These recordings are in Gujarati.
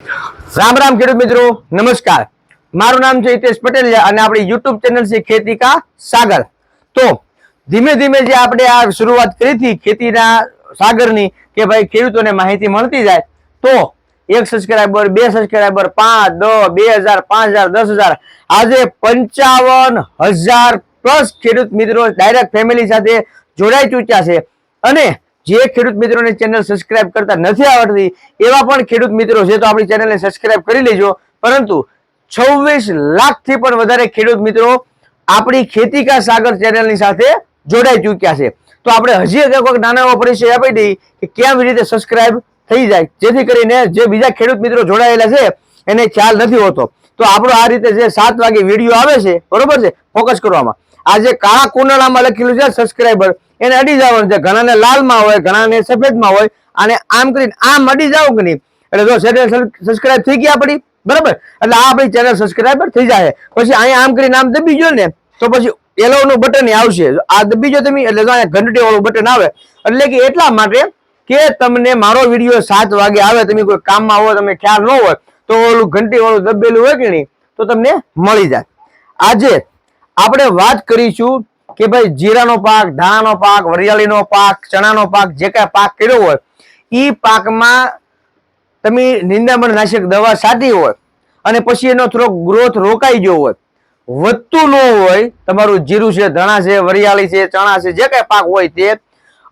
રામ રામ ખેડૂત મિત્રો, નમસ્કાર. મારું નામ છે હિતેશ પટેલ અને આપણી યુટ્યુબ ચેનલ છે ખેતી કા સાગર. તો ધીમે ધીમે જે આપણે આ શરૂઆત કરી હતી ખેતીના સાગરની કે ભાઈ ખેડૂતોને માહિતી મળતી જાય, તો એક સબસ્ક્રાઈબર બે સબસ્ક્રાઈબર પાંચ, દસ, બે હજાર, પાંચ હજાર, દસ હજાર. આજે પંચાવન હજાર પ્લસ ખેડૂત મિત્રો ડાયરેક્ટ ફેમિલી સાથે જોડાઈ ચૂક્યા છે. અને જે ખેડૂત મિત્રોને ચેનલ સબસ્ક્રાઇબ કરતા નથી આવડતી, એવા પણ ખેડૂત મિત્રો છે, તો આપણી ચેનલને સબસ્ક્રાઇબ કરી લેજો. પરંતુ છવ્વીસ લાખથી પણ વધારે ખેડૂત મિત્રો આપણી ખેતી કા સાગર ચેનલની સાથે જોડાઈ ચૂક્યા છે. તો આપણે હજી એક વખત નાનો એવો પરિચય આપી દઈએ કે કેવી રીતે સબસ્ક્રાઇબ થઈ જાય, જેથી કરીને જે બીજા ખેડૂત મિત્રો જોડાયેલા છે, એને ખ્યાલ નથી હોતો. તો આપણો આ રીતે જે સાત વાગે વીડિયો આવે છે, બરોબર છે? ફોકસ કરવામાં. આ જે કાળા કુંડળામાં લખેલું છે સબસ્ક્રાઈબર એને અડી જવાનું છે. ઘણાને લાલમાં હોય, ઘણાને સફેદમાં હોય. અને આમ કરીને આમ અડી જાવ કે નહીં? એટલે જો ચેનલ સબસ્ક્રાઈબ થઈ ગયા આપણી? બરાબર? એટલે આ આપણી ચેનલ સબસ્ક્રાઈબર થઈ જાય પછી અહીંયા આમ કરીને આમ દબી ગયો ને, તો પછી એલોનું બટન આવશે. આ દબી જો તમે, એટલે જો ઘંટડી વાળું બટન આવે. એટલે કે એટલા માટે કે તમને મારો વીડિયો સાત વાગે આવે, તમે કોઈ કામમાં હોય તમે ખ્યાલ ન હોય, તો ઓલું ઘંટી વાળું દબેલું હોય કે નહીં, તો તમને મળી જાય. આજે આપણે વાત કરીશું કે ભાઈ જીરાનો પાક, ધાણાનો પાક, વરિયાળીનો પાક, ચણાનો પાક, જે કાંઈ પાક કર્યો હોય એ પાકમાં તમે નિંદામણ નાશક દવા સાધી હોય અને પછી એનો થોડોક ગ્રોથ રોકાઈ ગયો હોય, વધતું ન હોય, તમારું જીરું છે, ધણા છે, વરિયાળી છે, ચણા છે, જે કાંઈ પાક હોય તે,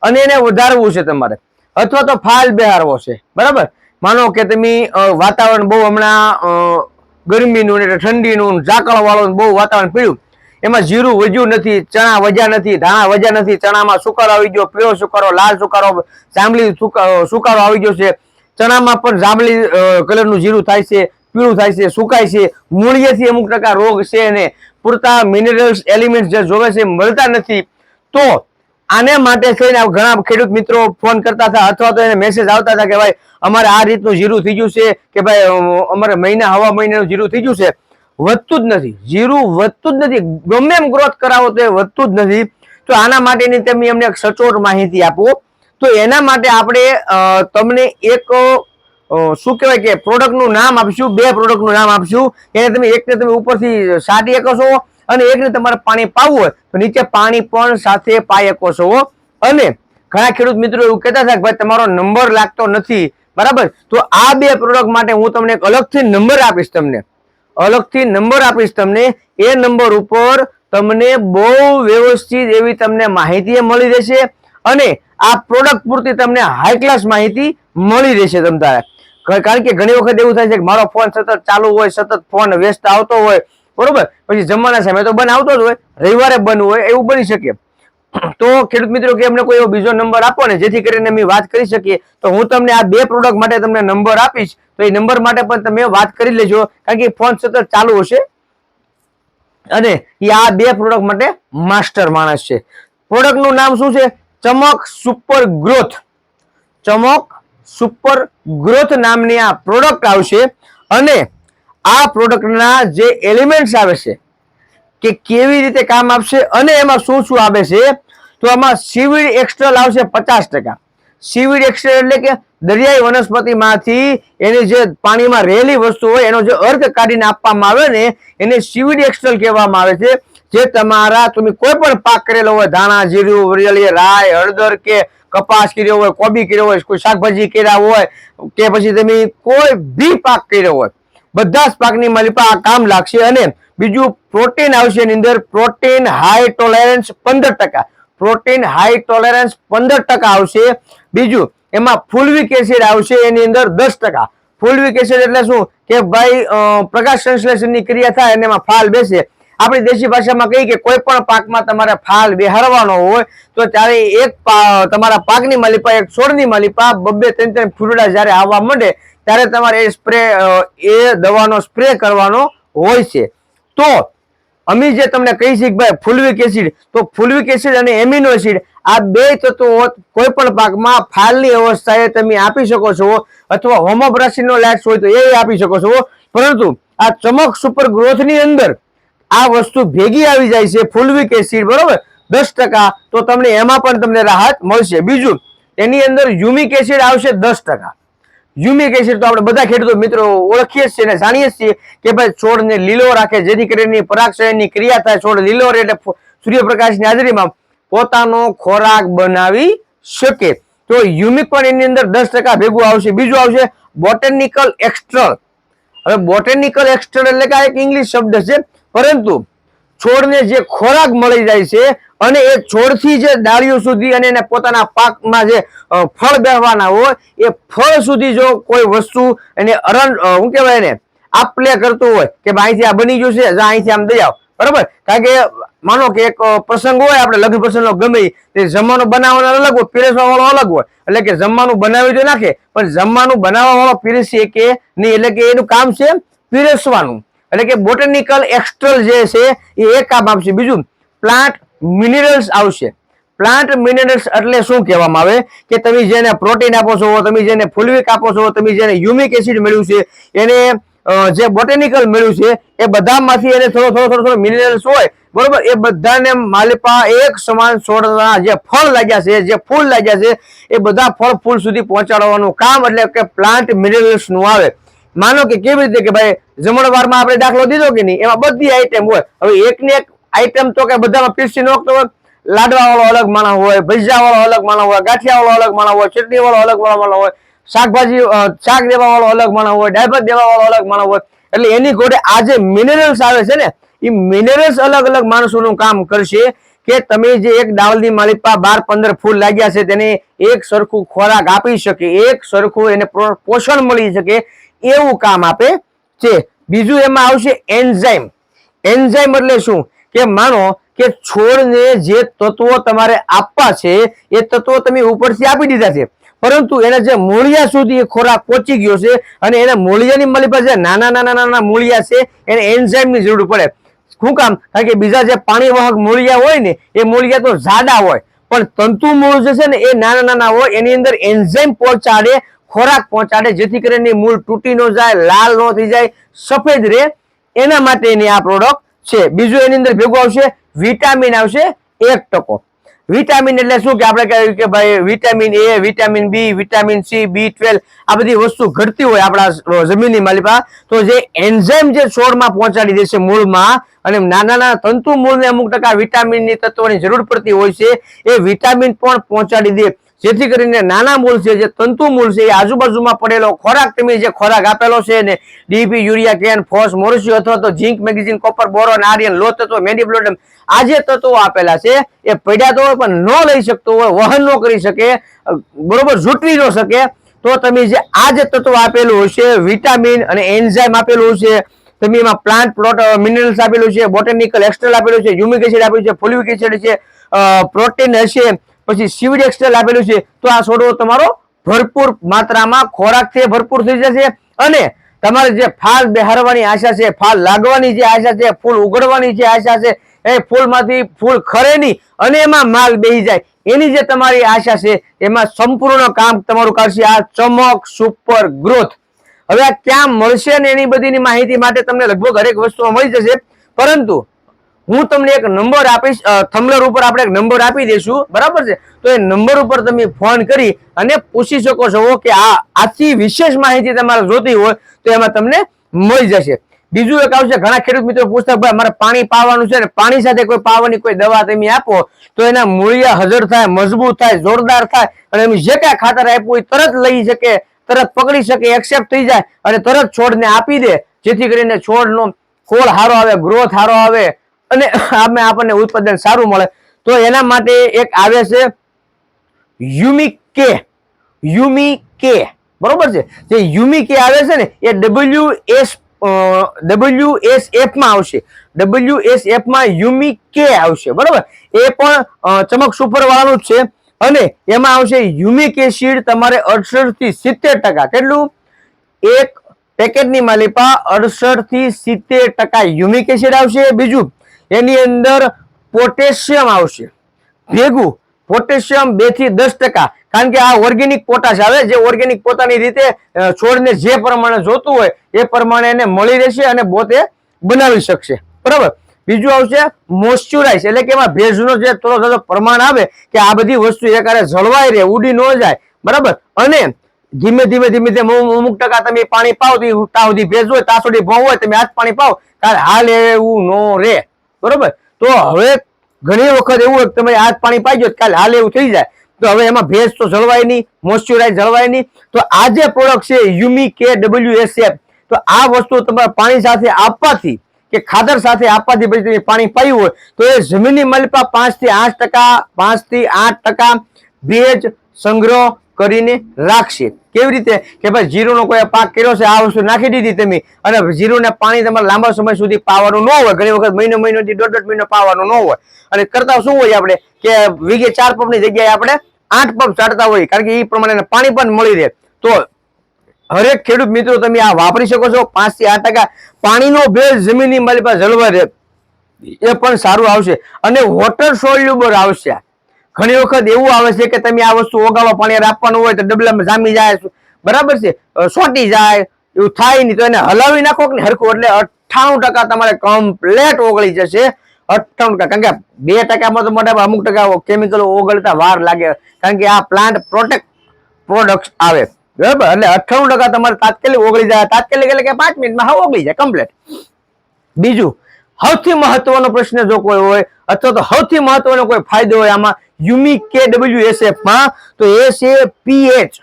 અને એને વધારવું છે તમારે. અથવા તો ફાલ બેહારવો છે. બરાબર? માનો કે તમે વાતાવરણ બહુ હમણાં ગરમીનું ને ઠંડીનું ઝાકળવાળું બહુ વાતાવરણ પીળ્યું એમાં જીરું વજ્યું નથી, ચણા વજ્યા નથી, ધાણા વજ્યા નથી, ચણામાં સુકારો આવી ગયો, પીળો સુકારો, લાલ સુકારો, જાંબલી સુકા- સુકારો આવી ગયો છે. ચણામાં પણ જાંબલી કલરનું જીરું થાય છે, પીળું થાય છે, સુકાય છે. મૂળિયેથી અમુક ટકા રોગ છે અને પૂરતા મિનરલ્સ એલિમેન્ટ જે જોવે છે, મળતા નથી. તો આને માટે થઈને ઘણા ખેડૂત મિત્રો ફોન કરતા હતા અથવા તો એને મેસેજ આવતા હતા કે ભાઈ, અમારે આ રીતનું જીરું થઈ ગયું છે કે ભાઈ અમારે મહિના, હવા મહિનાનું જીરું થઈ ગયું છે. વધતું જ નથી. જીરું વધતું જ નથી. ગમે એમ ગ્રોથ કરાવો તો એ વધતું જ નથી. તો આના માટેની તમે અમને સચોટ માહિતી આપો. તો એના માટે આપણે તમને એક શું કહેવાય કે પ્રોડક્ટનું નામ આપશું. બે પ્રોડક્ટનું નામ આપશું. એને તમે એકને તમે ઉપરથી સાટી છો અને એકને તમારે પાણી પાવું હોય તો નીચે પાણી પણ સાથે પાઈ શકો છો. અને ઘણા ખેડૂત મિત્રો એવું કહેતા હતા કે ભાઈ, તમારો નંબર લાગતો નથી. બરાબર? તો આ બે પ્રોડક્ટ માટે હું તમને એક અલગથી નંબર આપીશ તમને. અલગથી નંબર આપીશ તમને. એ નંબર ઉપર તમને બહુ વ્યવસ્થિત એવી તમને માહિતી મળી રહેશે અને આ પ્રોડક્ટ પૂરતી તમને હાઈ ક્લાસ માહિતી મળી રહેશે તમ કારણ કે ઘણી વખત એવું થાય છે કે મારો ફોન સતત ચાલુ હોય, સતત ફોન વ્યસ્ત આવતો હોય, બરોબર? પછી જમવાના સમય તો બંધ આવતો જ હોય, રવિવારે બંધ હોય, એવું બની શકે. તો ખેડૂત મિત્રો કે અમને કોઈ એવો બીજો નંબર આપો ને, જેથી કરીને અમે વાત કરી શકીએ, તો હું તમને આ બે પ્રોડક્ટ માટે તમને નંબર આપીશ, તો એ નંબર માટે પણ તમે વાત કરી લેજો, કારણ કે ફોન સતત ચાલુ હશે. અને એ આ બે પ્રોડક્ટ માટે માસ્ટર માણસ છે. પ્રોડક્ટનું નામ શું છે? Chamak super growth Chamak super growth નામની આ પ્રોડક્ટ આવશે, અને આ પ્રોડક્ટના જે એલિમેન્ટ્સ આવે છે, કે કેવી રીતે કામ આપશે, અને એમાં શું શું આવે છે? તો આમાં સીવીડ એક્સ્ટ્રલ આવશે પચાસ ટકા. સીવીડ એક્સ્ટ્રલ એટલે કે દરિયાઈ વનસ્પતિમાંથી એની જે પાણીમાં રહેલી વસ્તુ હોય, એનો જે અર્થ કાઢીને આપવામાં આવે ને, એને સીવીડ એક્સ્ટ્રલ કહેવામાં આવે છે. જે તમારા તમે કોઈ પણ પાક કરેલો હોય, ધાણા, જીરું, વરિયાળી રાય હળદર કે કપાસ કર્યો હોય, કોબી કર્યો હોય, કોઈ શાકભાજી કર્યા હોય, કે પછી તમે કોઈ બી પાક કર્યો હોય, બધા જ પાકની માલિપા આ કામ લાગશે. અને બીજું પ્રોટીન આવશે એની અંદર પ્રોટીન હાઈ ટોલરન્સ પંદર ટકા. પ્રોટીન હાઈ ટોલરન્સ પંદર ટકા આવશે. બીજું, એમાં ફૂલવિક એસિડ આવશે, એની અંદર દસ ટકા. ફુલવિક એસિડ એટલે શું? કે ભાઈ પ્રકાશ સંશ્લેષણની ક્રિયા થાય અને એમાં ફાલ બેસે. આપણી દેશી ભાષામાં કહીએ કે કોઈ પણ પાકમાં તમારે ફાલ બેહારવાનો હોય, તો ત્યારે એક તમારા પાકની માલિપા, એક છોડની માલિપા બબ્બે ત્રણ ત્રણ ફૂલડા જ્યારે આવવા માંડે, ત્યારે તમારે એ સ્પ્રે એ દવાનો સ્પ્રે કરવાનો હોય છે. તો અમે જે તમને કહી છે ભાઈ ફુલવિક એસિડ, તો ફુલવિક એસિડ અને એમિનો એસિડ, આ બે તત્વો કોઈ પણ પાકમાં ફાલની અવસ્થાએ તમે આપી શકો છો અથવા હોમોબ્રાસીનો લેટ્સ હોય તો એ આપી શકો છો. પરંતુ આ ચમક સુપર ગ્રોથની અંદર આ વસ્તુ ભેગી આવી જાય છે ફુલવિક એસિડ, બરોબર? દસ ટકા, તો તમને એમાં પણ તમને રાહત મળશે. બીજું, એની અંદર યુમિક એસિડ આવશે દસ ટકા. યુમિક એસિડ તો આપણે બધા ખેડૂતો મિત્રો ઓળખીએ છીએ અને જાણીએ છીએ કે ભાઈ છોડને લીલો રાખે જેથી કરીને પરાગશયની ક્રિયા થાય. છોડ લીલો રહે એટલે સૂર્યપ્રકાશની હાજરીમાં પોતાનો ખોરાક બનાવી શકે. તો યુમિક પણ એની અંદર દસ ટકા ભેગું આવશે. બીજું આવશે બોટેનિકલ એક્સ્ટ્રલ. હવે બોટેનિકલ એક્સ્ટ્રલ એટલે કે એક ઇંગ્લિશ શબ્દ છે. પરંતુ છોડને જે ખોરાક મળી જાય છે અને એ છોડથી જે ડાળીઓ સુધી અને એને પોતાના પાકમાં જે ફળ બેહવાના હોય, એ ફળ સુધી જો કોઈ વસ્તુ એને અરણ શું કહેવાય એને, આપલે કરતું હોય કે અહીંથી આ બની ગયું છે અહીંથી આમ દઈ આવ. બરાબર? કારણ કે, માનો કે એક પ્રસંગ હોય, આપણે લગ્ન પ્રસંગનો ગમે તે જમવાનું બનાવવાનો અલગ હોય પીરસવા વાળો અલગ હોય. એટલે કે જમવાનું બનાવી તો નાખે, પણ જમવાનું બનાવવા વાળો પીરસીએ કે નહીં, એટલે કે એનું કામ છે પીરસવાનું. એટલે કે બોટેનિકલ એક્સ્ટ્રલ જે છે, એ એક કામ આપશે. બીજું, પ્લાન્ટ મિનરલ્સ આવશે. પ્લાન્ટ મિનરલ્સ એટલે શું કહેવામાં આવે? કે તમે જેને પ્રોટીન આપો છો, તમે જેને ફુલવિક આપો છો, તમે જેને યુમિક એસિડ મળ્યું છે, એને જે બોટેનિકલ મળ્યું છે, એ બધામાંથી એને થોડો થોડો થોડો થોડો મિનરલ્સ હોય. બરોબર? એ બધાને માલિપા એક સમાન છોડના જે ફળ લાગ્યા છે, જે ફૂલ લાગ્યા છે, એ બધા ફળ ફૂલ સુધી પહોંચાડવાનું કામ એટલે કે પ્લાન્ટ મિનરલ્સનું આવે. માનો કે કેવી રીતે કે ભાઈ જમણવારમાં આપણે દાખલો દીધો કે નહીં, એમાં બધી આઈટમ હોય. હવે એકની એક આઈટમ તો કે બધામાં પીસી નોખતો હોય લાડવા વાળો અલગ માણસ હોય ભજીયા વાળો અલગ માણસ હોય ગાંઠિયા વાળો અલગ માણસ હોય ચટણી વાળો અલગ માણસ હોય, શાકભાજી શાક દેવા વાળો અલગ માણસ હોય ડાયબર દેવા વાળો અલગ માણસ હોય. એટલે એની ઘોડે આ જે મિનરલ્સ આવે છે ને એ મિનરલ્સ અલગ અલગ માણસોનું કામ કરશે કે તમે જે એક દાવલની માલિપા બાર પંદર ફૂલ લાગ્યા છે, તેને એક સરખું ખોરાક આપી શકે, એક સરખું એને પોષણ મળી શકે એવું કામ આપે છે. બીજું એમાં આવશે એન્ઝાઇમ. એન્ઝાઇમ એટલે શું? કે માનો કે છોડને જે તત્વો તમારે આપવા છે, એ તત્વો તમે ઉપરથી આપી દીધા છે. પરંતુ એના જે મૂળિયા સુધી ખોરાક પહોંચી ગયો છે અને એના મૂળિયાની મળી પાસે નાના નાના નાના મૂળિયા છે, એને એન્ઝાઇમની જરૂર પડે. શું કામ? કારણ કે બીજા જે પાણીવાહક મૂળિયા હોય ને, એ મૂળિયા તો જાડા હોય. પણ તંતુ મૂળ જે છે ને, એ નાના નાના હોય, એની અંદર એન્ઝાઇમ પહોંચાડે ખોરાક પહોંચાડે, જેથી કરીને મૂળ તૂટી ન જાય, લાલ ન થઈ જાય, સફેદ રહે. એના માટે એની આ પ્રોડક્ટ છે. બીજું એની અંદર ભેગું આવશે વિટામિન આવશે એક ટકો. વિટામિન એટલે શું કે આપણે કહ્યું કે ભાઈ vitamin A vitamin B vitamin C B twelve આ બધી વસ્તુ ઘટતી હોય આપણા જમીનની માલિપા તો જે એન્ઝાઇમ જે છોડમાં પહોંચાડી દેશે મૂળમાં, અને નાના નાના તંતુ મૂળને અમુક ટકા વિટામિનની તત્વોની જરૂર પડતી હોય છે, એ વિટામિન પણ પહોંચાડી દે. જેથી કરીને નાના મૂળ છે, જે તંતુ મૂળ છે, એ આજુબાજુમાં પડેલો ખોરાક, તમે જે ખોરાક આપેલો છે ને, ડીપી, યુરિયા, કેન, ફોસ મોરસિયો અથવા તો zinc magnesium, copper, boron, iron, લો તત્વો મેડિપ્લોટમ આ જે તત્વો આપેલા છે, એ પડ્યા તો હોય પણ ન લઈ શકતો હોય, વહન ન કરી શકે, બરોબર ઝૂંટવી ન શકે, તો તમે જે આ જે તત્વ આપેલું હશે, વિટામિન અને એન્ઝાઇમ આપેલું છે તમે એમાં પ્લાન્ટ, પ્રોટ, મિનરલ્સ આપેલું છે, બોટેનિકલ એક્સ્ટ્રલ આપેલું છે યુમિક એસિડ આપેલું છે ફોલિક એસિડ છે પ્રોટીન હશે પછી સીવીડ એક્સટેલ આપેલું છે, તો આ છોડવો તમારો ભરપૂર માત્રામાં ખોરાકથી ભરપૂર થઈ જશે અને તમારે જે ફાલ બેહારવાની આશા છે, ફાલ લાગવાની જે આશા છે, ફૂલ ઉગડવાની જે આશા છે, એ ફૂલમાંથી ફૂલ ખરે અને એમાં માલ બેહી જાય. એની જે તમારી આશા છે, એમાં સંપૂર્ણ કામ તમારું કરશે આ ચમક સુપર ગ્રોથ હવે આ ક્યાં મળશે ને એની બધીની માહિતી માટે તમને લગભગ હરેક વસ્તુમાં મળી જશે. પરંતુ હું તમને એક નંબર આપીશ થમલર ઉપર આપણે એક નંબર આપી દઈશું. બરાબર છે? તો એ નંબર ઉપર તમે ફોન કરી અને પૂછી શકો છો કે આ આથી વિશેષ માહિતી તમારે જોતી હોય તો એમાં તમને મળી જશે. બીજું એક આવશે, ઘણા ખેડૂત મિત્રો પૂછતા ભાઈ મારે પાણી પાવાનું છે ને પાણી સાથે કોઈ પાવાની કોઈ દવા તમે આપો, તો એના મૂળિયા હજર થાય, મજબૂત થાય, જોરદાર થાય અને એમ જે કાંઈ ખાતર આપ્યું એ તરત લઈ શકે, તરત પકડી શકે એક્સેપ્ટ થઈ જાય અને તરત છોડને આપી દે. જેથી કરીને છોડનો ફોલ સારો આવે ગ્રોથ સારો આવે અને આમે આપણને ઉત્પાદન સારું મળે. તો એના માટે એક આવે છે યુમિક. કે કે બરોબર છે? જે યુમી કે આવે છે ને, એ ડબલ્યુ એસ ડબલ્યુ એસ એફમાં આવશે. ડબલ્યુ એસ એફમાં યુમિકે આવશે. બરોબર? એ પણ ચમક સુપરવાળાનું જ છે. અને એમાં આવશે યુમિક એસિડ તમારે અડસઠથી સિત્તેર ટકા. કેટલું? એક પેકેટની માલિપા અડસઠથી સિત્તેર ટકા યુમિક એસિડ આવશે. બીજું એની અંદર પોટેશિયમ આવશે. ભેગું પોટેશિયમ બેથી દસ ટકા. કારણ કે આ ઓર્ગેનિક પોટાશ આવે, જે ઓર્ગેનિક પોતાની રીતે છોડને જે પ્રમાણે જોતું હોય, એ પ્રમાણે એને મળી રહેશે અને પોતે બનાવી શકશે. બરાબર? બીજું આવશે મોઇશ્ચરાઇઝ, એટલે કે એમાં ભેજનો જે થોડો થોડો પ્રમાણ આવે, કે આ બધી વસ્તુ એકારે જળવાઈ રહે, ઉડી ન જાય. બરાબર? અને ધીમે ધીમે ધીમે ધીમે અમુક ટકા તમે પાણી પાવ ત્યાં સુધી ભેજ હોય ત્યાં સુધી ભોં હોય, તમે આજ પાણી પાવ. ત્યારે હાલ એવું ન રે બરોબર? તો હવે ઘણી વખત એવું હોય તમે આજ પાણી પાઈ કાલે હાલ એવું થઈ જાય. તો હવે એમાં ભેજ તો જળવાય નહીં મોઇશ્ચરાઇઝ જળવાય નહીં. તો આ જે પ્રોડક્ટ છે યુમી કે ડબલ્યુ એસ એફ, તો આ વસ્તુ તમારે પાણી સાથે આપવાથી કે ખાતર સાથે આપવાથી પછી તમે પાણી પાયું હોય, તો એ જમીનની મલિપા પાંચથી આઠ ટકા, પાંચથી આઠ ટકા ભેજ સંગ્રહ કરીને રાખશે. કેવી રીતે? કે ભાઈ જીરુનો કોઈ પાક કર્યો છે, આ વસ્તુ નાખી દીધી તમે. અને જીરુને પાણી તમારે લાંબા સમય સુધી પાવાનું ન હોય. ઘણી વખત મહિનો મહિનો દોઢ દોઢ મહિનો પાવાનું ન હોય. અને કરતા શું હોય આપણે? કે વીઘે ચાર પંપની જગ્યાએ આપણે આઠ પંપ ચાટતા હોય. કારણ કે એ પ્રમાણે પાણી પણ મળી રહે. તો હરેક ખેડૂત મિત્રો તમે આ વાપરી શકો છો. પાંચથી આઠ ટકા પાણીનો ભેજ જમીનની મારી પાસે જળવાઈ રહે. એ પણ સારું આવશે. અને વોટર સોલ્યુબર આવશે. ઘણી વખત એવું આવે છે કે તમે આ વસ્તુ ઓગાળો, પાણી રાખવાનું હોય તો ડબલામાં જામી જાય બરાબર છે? સોટી જાય, એવું થાય નહીં, તો એને હલાવી નાખો કે હરખું, એટલે અઠ્ઠાણું ટકા તમારે કમ્પ્લેટ ઓગળી જશે. અઠ્ઠાણું ટકા, કારણ કે બે ટકામાં તો મોટા અમુક ટકા કેમિકલ ઓગળતા વાર લાગે. કારણ કે આ પ્લાન્ટ પ્રોટેક્ટ પ્રોડક્ટ આવે. બરાબર? એટલે અઠ્ઠાણું ટકા તમારે તાત્કાલિક ઓગળી જાય. તાત્કાલિક એટલે કે પાંચ મિનિટમાં હા ઓગળી જાય કમ્પ્લેટ બીજું, સૌથી મહત્વનો પ્રશ્ન જો કોઈ હોય, અથવા તો સૌથી મહત્વનો કોઈ ફાયદો હોય આમાં યુમિક કે ડબલ્યુ એસમાં, તો એ છે પીએચ.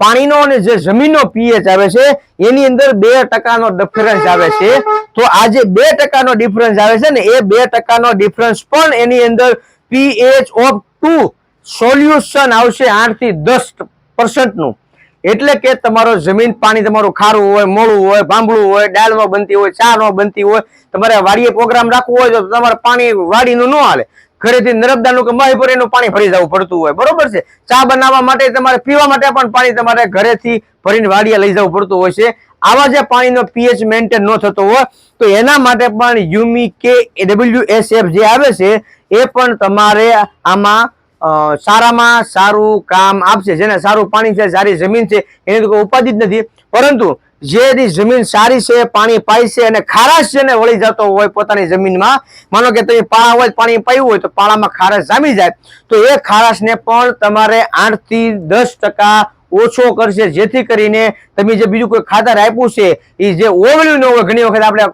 પાણીનો અને જે જમીનનો પીએચ આવે છે, એની અંદર બે ટકાનો ડિફરન્સ આવે છે. તો આ જે બે ટકાનો ડિફરન્સ આવે છે ને, એ બે ટકાનો ડિફરન્સ પણ એની અંદર પીએચ ઓફ ટુ સોલ્યુશન આવશે આઠથી દસ પર્સન્ટનું એટલે કે તમારો જમીન, પાણી તમારું ખારું હોય મોળું હોય, ભાંભળું હોય દાળમાં બનતી હોય ચામાં બનતી હોય, તમારે વાડીએ પ્રોગ્રામ રાખવો હોય તો તમારે પાણી વાડીનું ન હાલે. ઘરેથી નર્મદાનું કે મહીપુરીનું પાણી ભરી જવું પડતું હોય. બરોબર છે? ચા બનાવવા માટે તમારે પીવા માટે પણ પાણી તમારે ઘરેથી ભરીને વાડીએ લઈ જવું પડતું હોય છે. આવા જે પાણીનો પીએચ મેન્ટેન ન થતો હોય, તો એના માટે પણ યુમી કે ડબલ્યુ એસ એફ જે આવે છે, એ પણ તમારે આમાં સારામાં સારું કામ આપશે. જેને સારું પાણી છે, સારી જમીન છે, એની તો કોઈ ઉપાધિ જ નથી. પરંતુ જે જમીન સારી છે, પાણી પાય છે અને ખારાશ છે વળી જતો હોય પોતાની જમીનમાં, માનો કે તમે પાળા હોય, પાણી પાયું હોય, તો પાળામાં ખારાશ જામી જાય. તો એ ખારાશને પણ તમારે આઠથી દસ ટકા ઓછો કરશે, જેથી કરીને તમે જે બીજું કોઈ ખાતર આપ્યું છે, એ જે ઓગળ્યું ન હોય, ઘણી વખત આપણે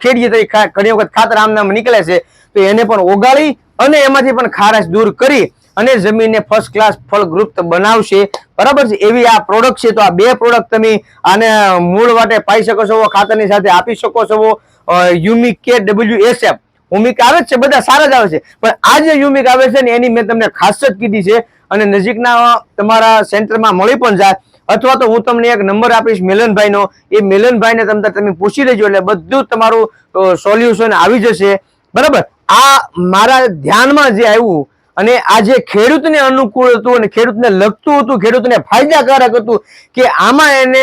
ખેડીએ તો ઘણી વખત ખાતર આમ નામ નીકળે છે, તો એને પણ ઓગાળી અને એમાંથી પણ ખારાશ દૂર કરી અને જમીનને ફર્સ્ટ ક્લાસ ફળદ્રુપ્ત બનાવશે. બરાબર છે? એવી આ પ્રોડક્ટ છે. તો આ બે પ્રોડક્ટ તમે આને મૂળ માટે પાઈ શકો છો, ખાતરની સાથે આપી શકો છો. યુમિક કે ડબલ્યુ એસ એફ યુમિક આવે છે, બધા સારા જ આવે છે. પણ આ જે યુમિક આવે છે ને, એની મેં તમને ખાસિયત કીધી છે અને નજીકના તમારા સેન્ટરમાં મળી પણ જાય. અથવા તો હું તમને એક નંબર આપીશ મિલનભાઈનો. એ મિલનભાઈને તમને તમે પૂછી લેજો એટલે બધું તમારું સોલ્યુશન આવી જશે. બરાબર? આ મારા ધ્યાનમાં જે આવ્યું અને આ જે ખેડૂતને અનુકૂળ હતું અને ખેડૂતને લગતું હતું, ખેડૂતને ફાયદાકારક હતું કે આમાં એને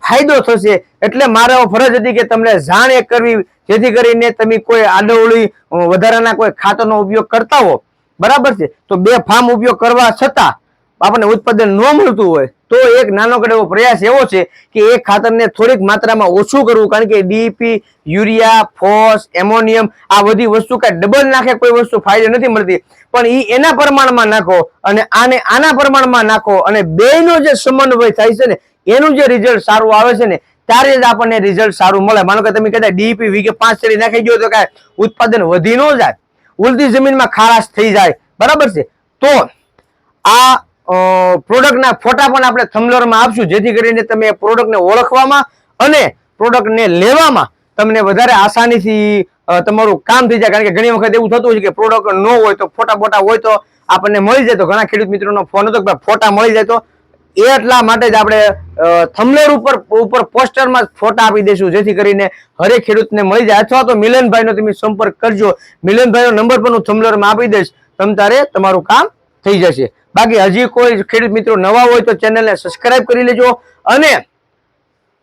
ફાયદો થશે. એટલે મારો ફરજ હતી કે તમને જાણ એ કરવી, જેથી કરીને તમે કોઈ આડવળી વધારાના કોઈ ખાતરનો ઉપયોગ કરતા હો. બરાબર છે? તો બે ફાર્મ ઉપયોગ કરવા છતાં આપણને ઉત્પાદન ન મળતું હોય તો એક નાનકડો એવો પ્રયાસ એવો છે કે એ ખાતરને થોડીક માત્રામાં ઓછું કરવું, કારણ કે ડીપી, યુરિયા, ફોસ, એમોનિયમ, આ બધી વસ્તુ કાંઈ ડબલ નાખે, કોઈ વસ્તુ ફાયદો નથી મળતી. પણ એ એના પ્રમાણમાં નાખો અને આને આના પ્રમાણમાં નાખો અને બેયનો જે સમન્વય થાય છે ને, એનું જે રિઝલ્ટ સારું આવે છે ને, ત્યારે જ આપણને રિઝલ્ટ સારું મળે. માનો કે તમે કહેતા ડીપી વીઘે પાંચ ચરી નાખી ગયો તો કાંઈ ઉત્પાદન વધી ન જાય. ઉલટી જમીનમાં ખારાશ થઈ જાય. બરાબર છે? તો આ પ્રોડક્ટના ફોટા પણ આપણે થમલરમાં આપશું. જેથી કરીને તમે પ્રોડક્ટને ઓળખવામાં અને પ્રોડક્ટને લેવામાં તમને વધારે આસાનીથી તમારું કામ થઈ જાય. કારણ કે ઘણી વખત એવું થતું હોય છે કે પ્રોડક્ટ ન હોય તો ફોટા બોટા હોય તો આપણને મળી જાય. તો ઘણા ખેડૂત મિત્રોનો ફોન હતો કે ફોટા મળી જાય તો એટલા માટે જ આપણે થમલેર ઉપર ઉપર પોસ્ટરમાં ફોટા આપી દઈશું. જેથી કરીને હરેક ખેડૂતને મળી જાય. અથવા તો મિલનભાઈનો તમે સંપર્ક કરજો. મિલનભાઈનો નંબર પણ હું થમલેરમાં આપી દઈશ. તમ તારે તમારું કામ થઈ જશે. બાકી હજી કોઈ ખેડૂત મિત્રો નવા હોય તો ચેનલને સબસ્ક્રાઇબ કરી લેજો અને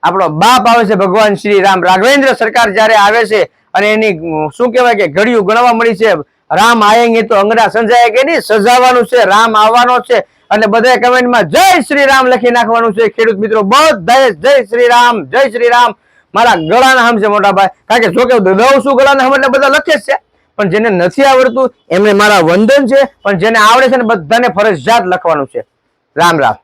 આપણો બાપ આવે છે ભગવાન શ્રી રામ. રાઘવેન્દ્ર સરકાર જ્યારે આવે છે અને એની, શું કહેવાય કે ઘડિયું ગણવા મળી છે, રામ આયેંગે તો અંગડા સંજાય કે નહીં, સજાવાનું છે, રામ આવવાનો છે એટલે બધા કમેન્ટમાં જય શ્રી રામ લખી નાખવાનું છે. ખેડૂત મિત્રો બધા જય શ્રી રામ, જય શ્રી રામ. મારા ગળાના હમ છે મોટા ભાઈ. કારણ કે જો કે દઉં શું ગળાના હમ એટલે બધા લખે છે. પણ જેને નથી આવડતું, એમને મારા વંદન છે, પણ જેને આવડે છે ને બધાને ફરજિયાત લખવાનું છે. રામ રામ.